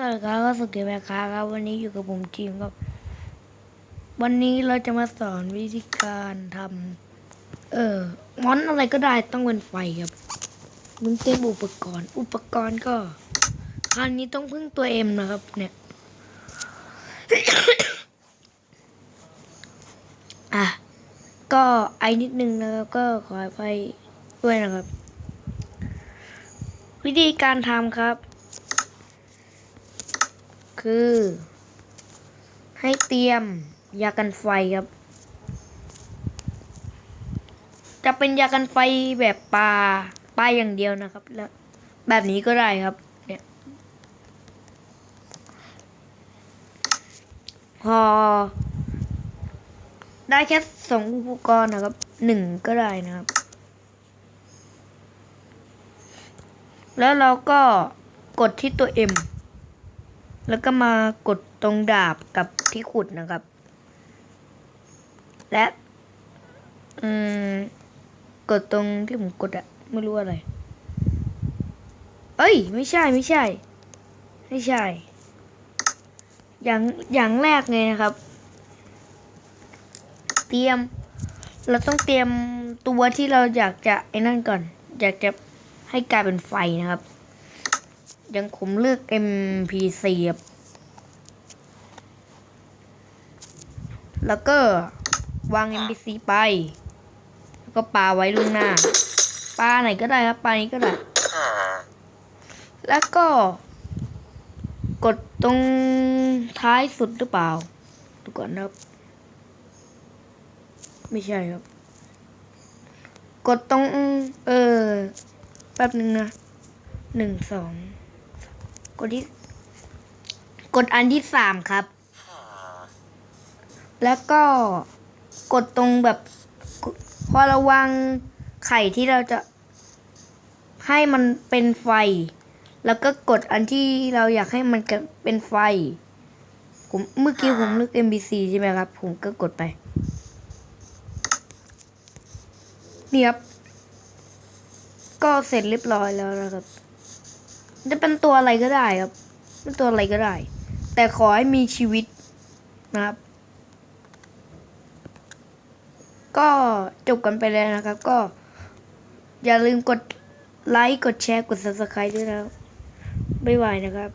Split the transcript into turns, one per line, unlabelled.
สวัสดีครับก็สุดเกมแมค้าครับวันนี้อยู่กับผมทีมครับ วันนี้เราจะมาสอนวิธีการทำเอ่อมอนอะไรก็ได้ต้องเป็นไฟครับมึงเตรียมอุปกรณ์ อุปกรณ์ก็คราวนี้ต้องพึ่งตัวเอ็มนะครับ เนี่ยอะก็ไอนิดนึงนะครับ ก็ขออภัยด้วยนะครับ วิธีการทำครับ คือ ให้เตรียมยากันไฟครับ จะเป็นยากันไฟแบบปลาปลาอย่างเดียวนะครับ แล้วแบบนี้ก็ได้ครับ เนี่ย พอ ได้แค่สองอุปกรณ์นะครับหนึ่งก็ได้นะครับ แล้วเราก็กดที่ตัว M แล้วก็มากดตรงดาบกับที่ขุดนะครับ และ อืม กดตรงที่ผมกดอะไม่รู้อะไร เอ้ย ไม่ใช่ไม่ใช่ ไม่ใช่ อย่างอย่างแรกเลยนะครับ เตรียม เราต้องเตรียมตัวที่เราอยากจะไอ้นั่นก่อน อยากจะให้กลายเป็นไฟนะครับ ยังผมเลือก MP4 ครับแล้วก็วาง MP4 ไป แล้วก็ปาไว้ล่วงหน้าปาไหนก็ได้ครับปานี้ก็ได้ แล้วก็ กดตรงท้ายสุดหรือเปล่า ดูก่อนครับ ไม่ใช่ครับ กดตรง เออ แป๊บหนึ่งนะหนึ่งสอง กดที่กดอันที่สามครับ แล้วก็กดตรงแบบ พอระวังไข่ที่เราจะให้มันเป็นไฟ แล้วก็กดอันที่เราอยากให้มันเป็นไฟ ผมเมื่อกี้ผมเลือก MBC ใช่ไหมครับ ผมก็กดไป นี่ครับ ก็เสร็จเรียบร้อยแล้วนะครับ จะเป็นตัวอะไรก็ได้ครับเป็นตัวอะไรก็ได้ แต่ขอให้มีชีวิตนะครับ ก็จบกันไปแล้วนะครับ ก็ อย่าลืมกดไลค์กดแชร์กด subscribe ด้วยนะครับบ๊ายบายนะครับ